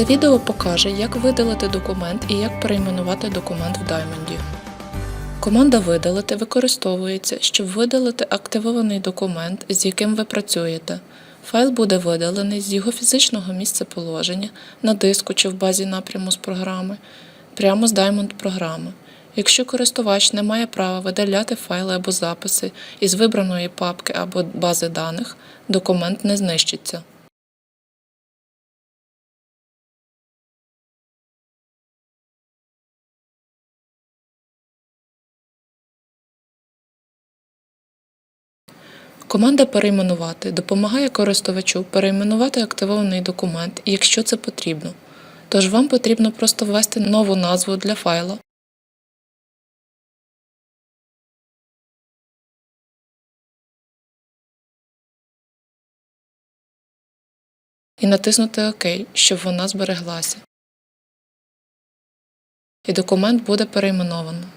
Це відео покаже, як видалити документ і як перейменувати документ в Diamond. Команда Видалити використовується, щоб видалити активований документ, з яким ви працюєте. Файл буде видалений з його фізичного місцеположення на диску чи в базі напряму з програми, прямо з Diamond програми. Якщо користувач не має права видаляти файли або записи із вибраної папки або бази даних, документ не знищиться. Команда Перейменувати допомагає користувачу перейменувати активований документ, якщо це потрібно. Тож вам потрібно просто ввести нову назву для файла. І натиснути ОК, щоб вона збереглася. І документ буде перейменовано.